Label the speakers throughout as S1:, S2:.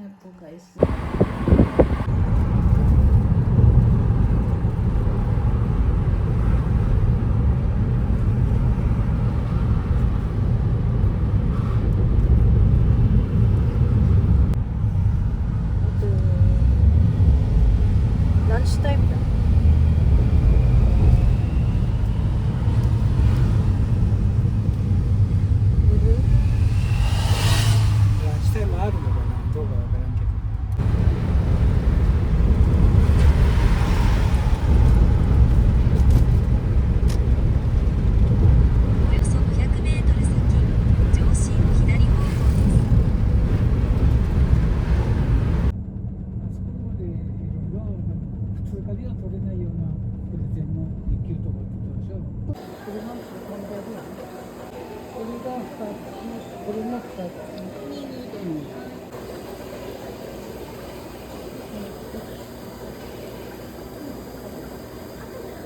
S1: やっぱ外出。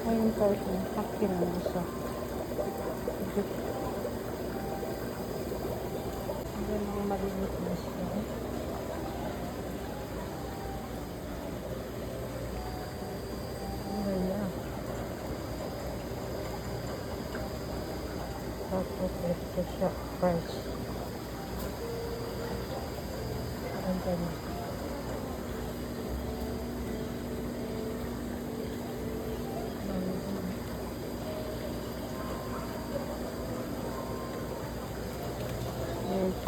S1: ko
S2: yung cart niya. Hakin na siya. Hindi naman maliit na siya. Tapos ito siya price. Ang ganito.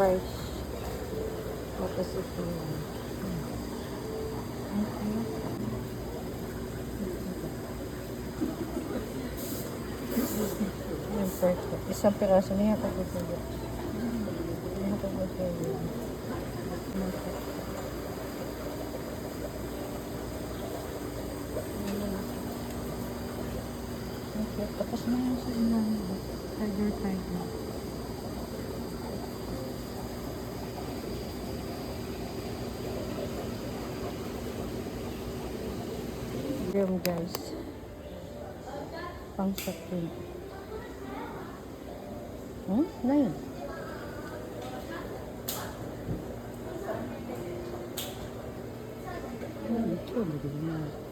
S2: price. Tapos ito yan. Yung price ko. Isang piraso niya kagugulo. Niya kagugulo. Tapos na yung sa ilang tiger tiger. aquarium guys pang
S1: sa queen
S2: hmm? na yun hmm,
S1: ito,
S2: bigyan na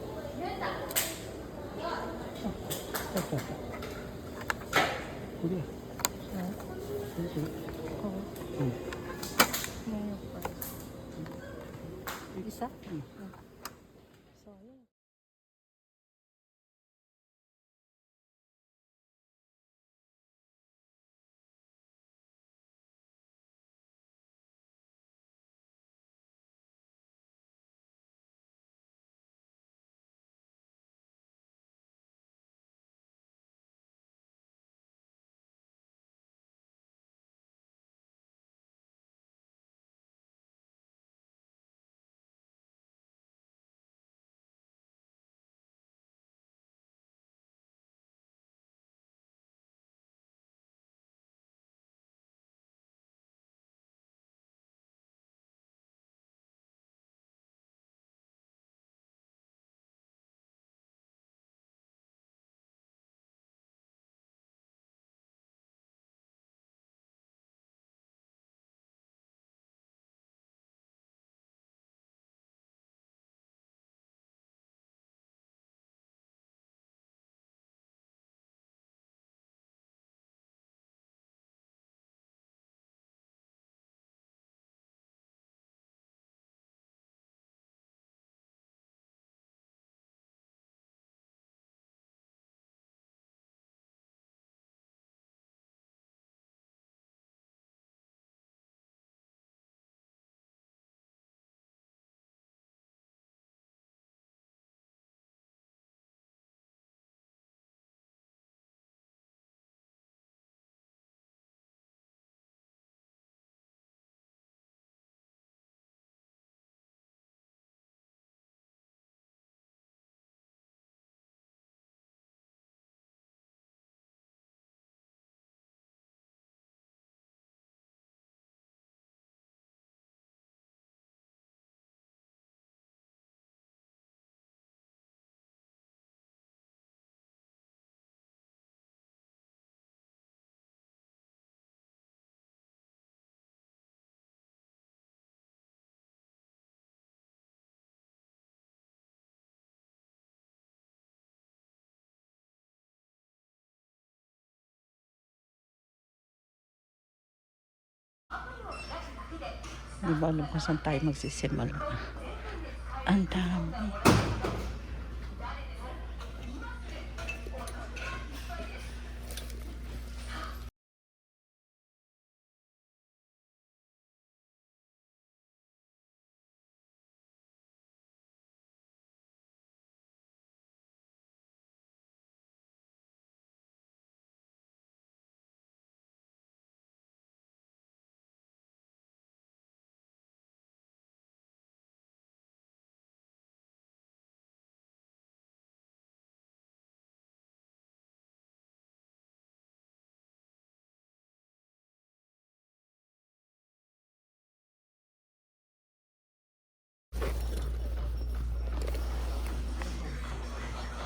S2: Di ba alam kung saan tayo magsisimula? Ang dami.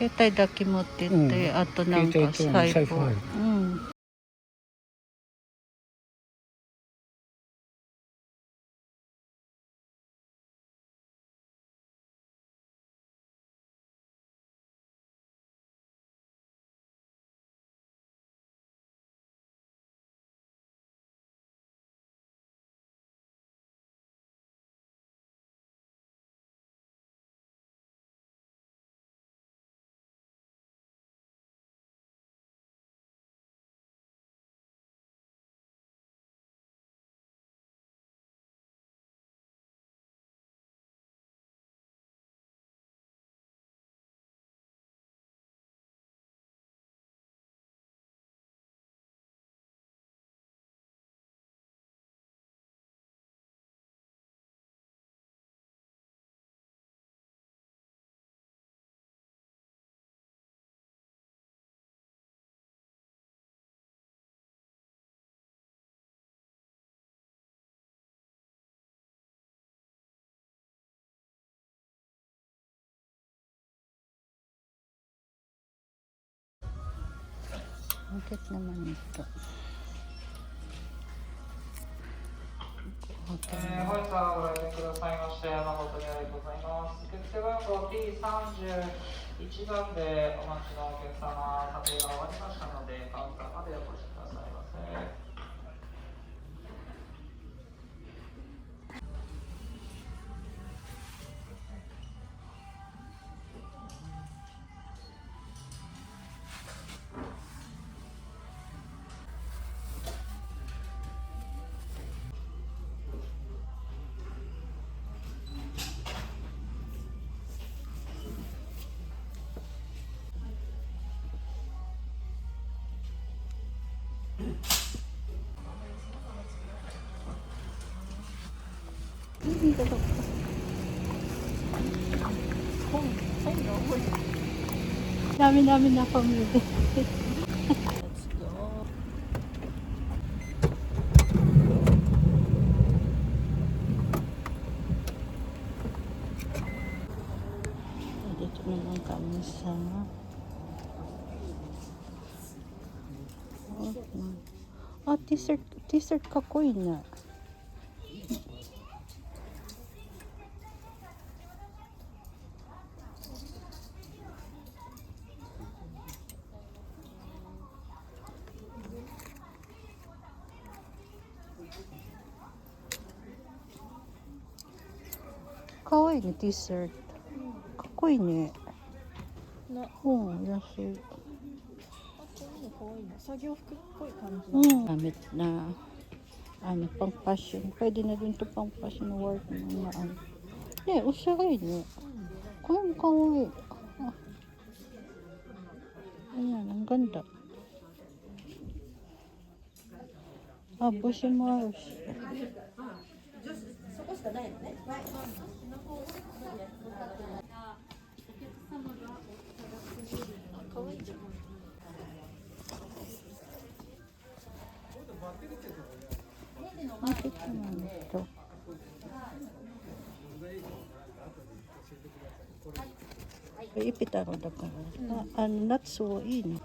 S2: 携帯だけ持ってって、
S1: うん。
S2: あとなんか
S1: 携帯と
S2: 財布
S1: 財布入る
S2: うん Bakit naman ito?
S3: えー本日はご来店くださいまして誠にありがとうございます。受付番号 P31 番でお待ちのお客様、査定が終わりましたので、カウンターまでお越しくださいませ。
S2: Dami-dami na pamili. Let's go. Dito naman kami sa Ah, t-shirt, t-shirt kakoy na. Kawaii ni t-shirt. Kakoy ni.
S4: な、
S2: うん、安い。
S4: あこういうの可愛いな。作業服っぽい感じ。
S2: Mm. Gamit na ano, pang fashion. Pwede na din to pang fashion work ng mga ano. Eh, usay ne. Kung kawaii. Ah. Ayan, ang ganda. Ah, bushi mo ayos. Bakit naman ito? ipit ako daから、ああのナッツをいいの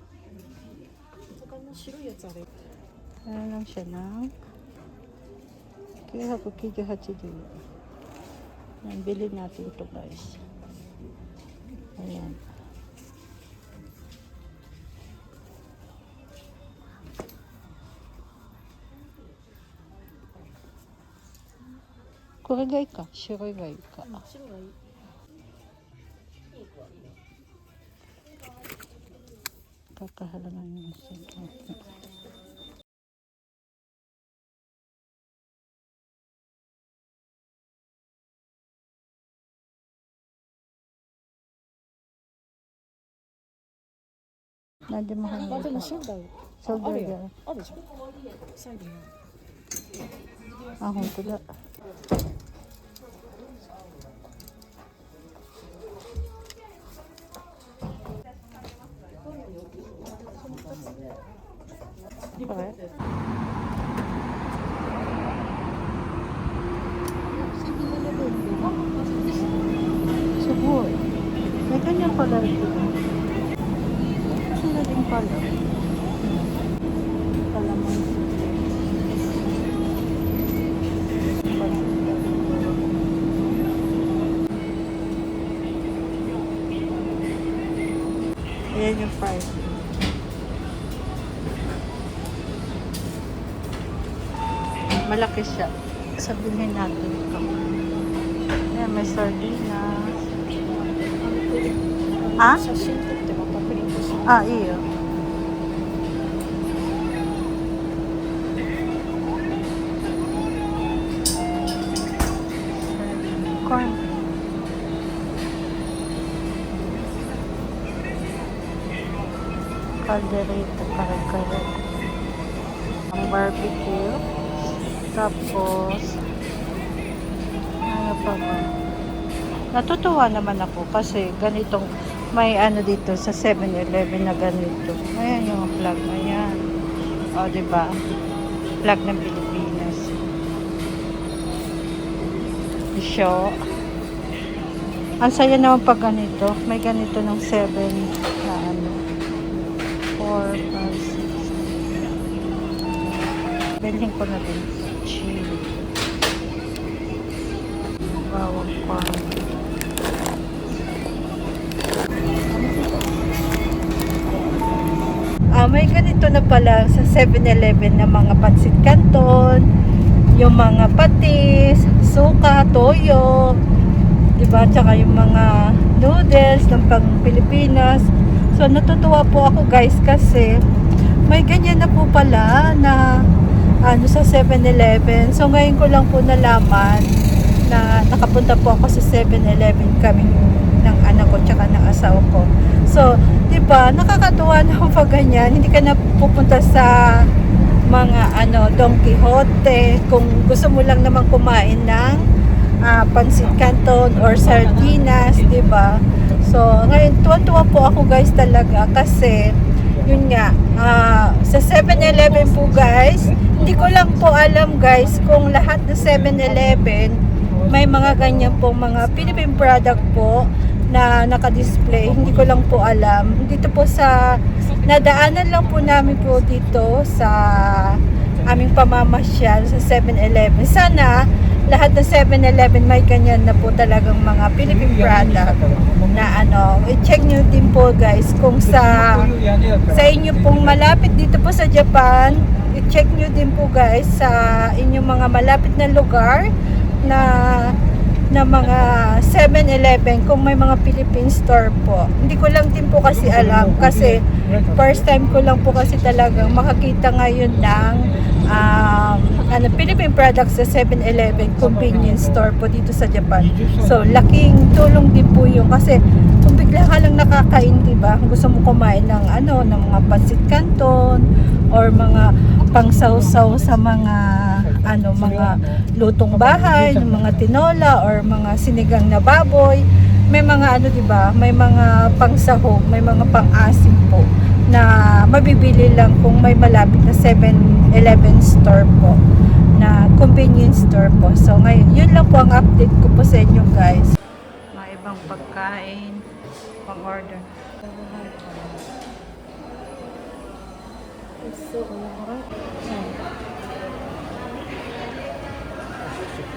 S4: 他の白いやつあれ
S2: Ano lang siya ng 998 din. Ayan, bilhin natin to guys. Ayan. これがいいか白いがいいか。
S4: かかはら
S2: ないません。
S4: 何でも入るあで
S2: も商売商業じ
S4: ゃないあるじゃんサイ
S2: あ本当だ。すごい。中にはこだ。わっ。pala. Kalaman. Ayan yung price. Malaki siya. Sabihin natin ito. Ayan, may sardinas. Ah? Ah, iyo. Corn. Caldereta para kare. Ang barbecue. Tapos, ano pa ba? Natutuwa naman ako kasi ganitong may ano dito sa 7-Eleven na ganito. Ayan yung flag. Ayan. O, di ba? Flag ng Pilipinas. Show. Ang saya naman pag ganito. May ganito ng 7 na ano. 4, 5, 6. Bilhin ko na din. Chili. Bawang corn. Ah, may ganito na pala sa 7-Eleven na mga pansit canton, yung mga patis, suka, toyo, 'di ba? Tsaka yung mga noodles ng pang Pilipinas. So natutuwa po ako guys kasi may ganyan na po pala na ano sa 7-Eleven. So ngayon ko lang po nalaman na nakapunta po ako sa 7-Eleven kami ng anak ko tsaka ng asawa ko. So, 'di ba, nakakatuwa na pag ganyan. Hindi ka na pupunta sa mga ano, Don Quixote kung gusto mo lang naman kumain ng ah, pansit canton or sardinas, 'di ba? So, ngayon tuwa-tuwa po ako guys talaga kasi yun nga, ah, sa 7-Eleven po guys, hindi ko lang po alam guys kung lahat ng 7-Eleven may mga ganyan po mga Philippine product po na naka-display. Hindi ko lang po alam. Dito po sa nadaanan lang po namin po dito sa aming pamamasyal sa 7-Eleven. Sana lahat ng 7-Eleven may ganyan na po talagang mga Philippine product na ano, i-check nyo din po guys kung sa sa inyo pong malapit dito po sa Japan, i-check nyo din po guys sa inyong mga malapit na lugar na na mga 7-Eleven kung may mga Philippine store po. Hindi ko lang din po kasi alam kasi first time ko lang po kasi talagang makakita ngayon ng um, ano, Philippine products sa 7-Eleven convenience store po dito sa Japan. So, laking tulong din po yun kasi kung bigla ka lang nakakain, di ba? Gusto mo kumain ng ano, ng mga pancit canton or mga pangsawsaw sa mga ano mga lutong bahay, ng mga tinola or mga sinigang na baboy. May mga ano 'di ba? May mga pangsahog, may mga pang-asim po na mabibili lang kung may malapit na 7-Eleven store po na convenience store po. So ngayon, yun lang po ang update ko po sa inyo guys. Mga ibang pagkain, pang order. It's so overrated.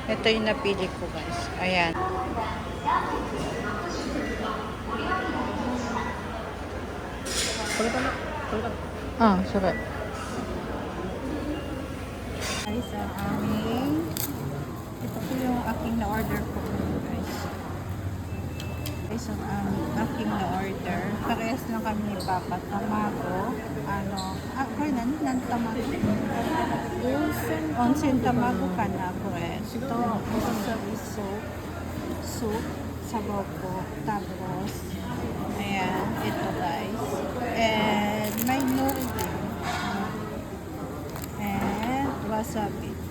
S2: Ito yung napili ko guys. Ayan. Ah, sorry. Guys, ang aming ito po yung aking na-order ko guys. Guys, ang um, aking na-order. Parehas lang kami ni Papa. Tamago. Ano? Ah, kaya na, nan tamago. Onsen. Onsen tamago ka na, correct. Ito, wasabi soup. Soup. Sabaw po. Tapos, ayan, ito guys. And may nori din. And. Wasabi.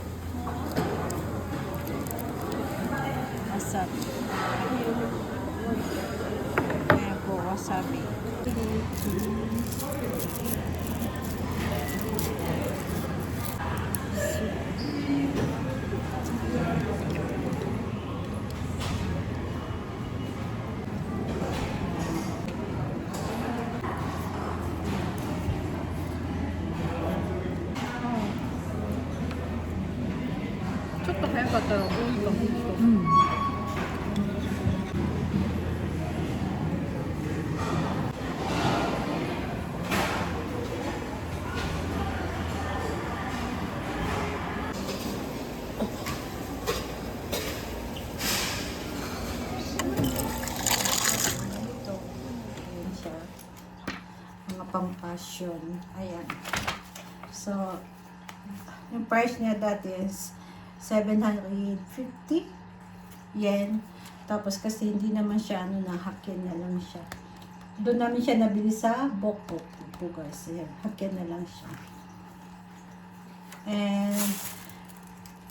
S2: Pang-passion. Ayan. So, yung price niya dati is 750 yen. Tapos kasi hindi naman siya ano na hakyan na lang siya. Doon namin siya nabili sa Bokbok guys. Ayan, hakyan na lang siya. And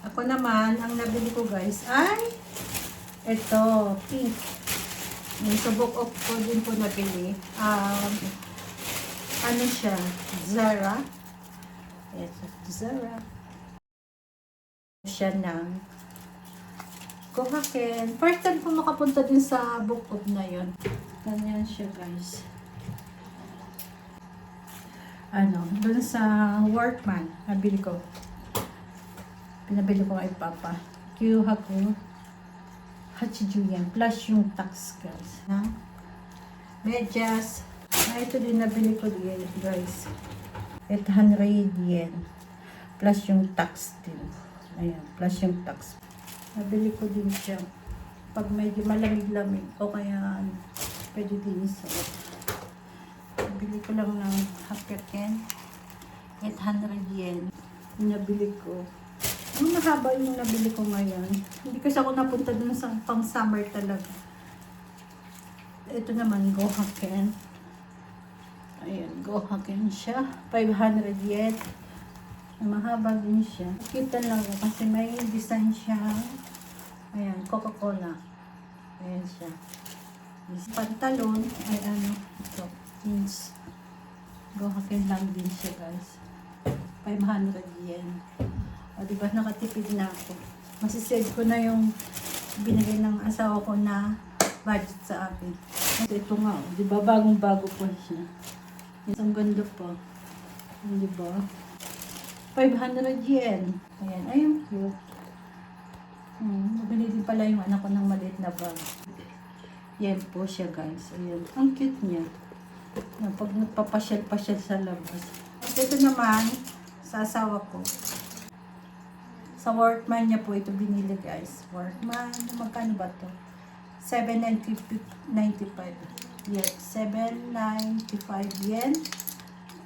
S2: ako naman, ang nabili ko guys ay ito, pink. Yung subok ko din po nabili. Um, ano siya? Zara. Yes, Zara. Siya ng Kohaken. First time po makapunta din sa book of na yon. Ganyan siya guys. Ano, dun sa Workman, nabili ko. Pinabili ko kay Papa. Kyuha ko. Hachijuyen. Plus yung tax guys. Ha? Medyas. Ah, ito din nabili ko din guys. 800 yen. Plus yung tax din. Ayan. Plus yung tax. Nabili ko din siya. Pag medyo malamig-lamig. O kaya ano, pwede din isa. Nabili ko lang ng haperken. 800 yen. Yung nabili ko. Ang mahaba yung nabili ko ngayon. Hindi kasi ako napunta dun sa pang summer talaga. Ito naman, Gohaken. Ayan, Gohaken siya. 500 yen. Mahaba din siya. Kita lang kasi may design siya. Ayan, Coca-Cola. Ayan siya. Pantalon, ay ano, ito, jeans. Gohaken lang din siya guys. 500 yen. O, di ba nakatipid na ako. Masisave ko na yung binigay ng asawa ko na budget sa akin. Ito nga, di ba bagong-bago po siya. Ang ganda pa. Di ba? 500 yen. Ayan, ayun, cute. Hmm, nabili din pala yung anak ko ng maliit na bag. Yan po siya guys. Ayan, ang cute niya. Yan, pag nagpapasyal-pasyal sa labas. At ito naman, sa asawa ko. Sa Workman niya po ito binili guys. Workman, magkano ba to? 795 Yes, 795 yen.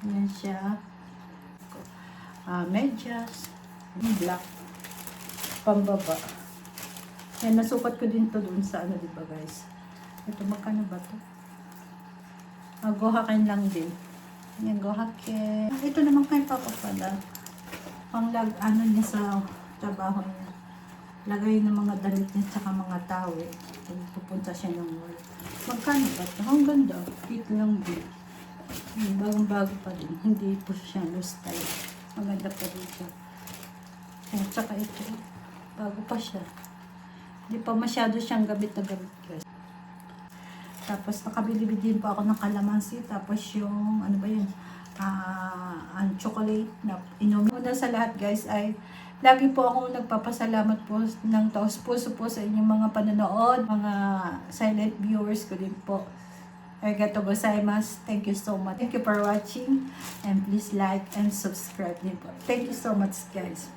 S2: Yan siya. Ah, medyas. Black. Pambaba. Yan, nasukat ko din to dun sa ano, di ba guys? Ito, magkano ba to? Ah, gohakin lang din. Yan, gohakin. Ito naman kay Papa pala. Pang lag, ano niya sa trabaho niya. Lagay ng mga damit niya tsaka mga tawi. Pag pupunta siya ng work. Magkano ba ito? Ang ganda. Cute lang din. Bagong-bago pa din. Hindi po siya loose style. Maganda pa siya. At saka ito. Bago pa siya. Hindi pa masyado siyang gamit na gamit guys. Tapos nakabili din po ako ng kalamansi. Tapos yung ano ba yun? ah, ang chocolate na inumin. Una sa lahat guys ay lagi po akong nagpapasalamat po ng taos puso po sa inyong mga panonood, mga silent viewers ko din po. Arigato gozaimasu. Thank you so much. Thank you for watching and please like and subscribe din po. Thank you so much guys.